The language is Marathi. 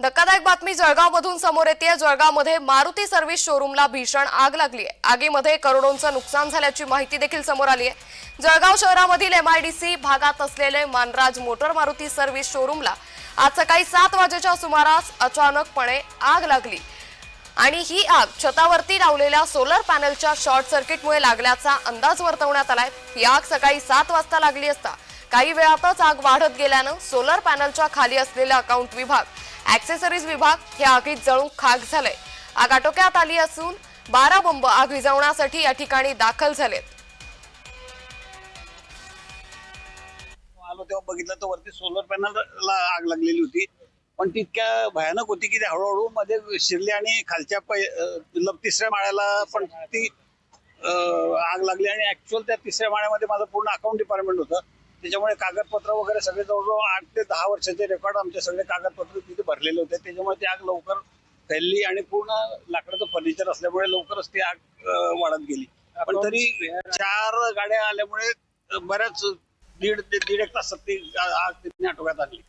धक्कादायक बातमी जळगावमधून समोर येते जळगावमध्ये मारुती सर्व्हिस शोरूमला भीषण आग लागली आहे. आगीमध्ये करोडोंचं नुकसान झाल्याची माहिती देखील समोर आली आहे. जळगाव शहरामधील एमआयडीसी भागात असलेले मानराज मोटर मारुती सर्व्हिस शोरूमला आज सकाळी सात वाजेच्या सुमारास अचानकपणे आग लागली. आणि ही आग छतावरती लावलेल्या सोलर पॅनलच्या शॉर्ट सर्किटमुळे लागल्याचा अंदाज वर्तवण्यात आलाय. ही आग सकाळी सात वाजता लागली असता काही वेळातच आग वाढत गेल्यानं सोलर पॅनलच्या खाली असलेला अकाउंट विभाग ऍक्सेसरीज विभाग हे आगीत जळून खाक झालंय. आग आटोक्यात आली असून बारा बंब आग विझवण्यासाठी या ठिकाणी दाखल झालेत. आलो तेव्हा बघितलं तर वरती सोलर पॅनलला आग लागलेली होती. पण तितक्या भयानक होती की ते हळूहळू मध्ये शिरली आणि खालच्या पै तिसऱ्या माळ्याला पण ती आग लागली. आणि ऍक्च्युअल त्या तिसऱ्या माळ्यामध्ये माझं पूर्ण अकाउंट डिपार्टमेंट होतं. त्याच्यामुळे कागदपत्र वगैरे सगळे जवळजवळ आठ ते दहा वर्षाचे रेकॉर्ड आमचे सगळे कागदपत्र तिथे भरलेले होते. त्याच्यामुळे ती आग लवकर फैलली आणि पूर्ण लाकडाचं फर्निचर असल्यामुळे लवकरच ती आग वाढत गेली. पण तरी चार गाड्या आल्यामुळे बऱ्याच दीड ते दीड एक तासात ती आग तिथे आटोक्यात आली.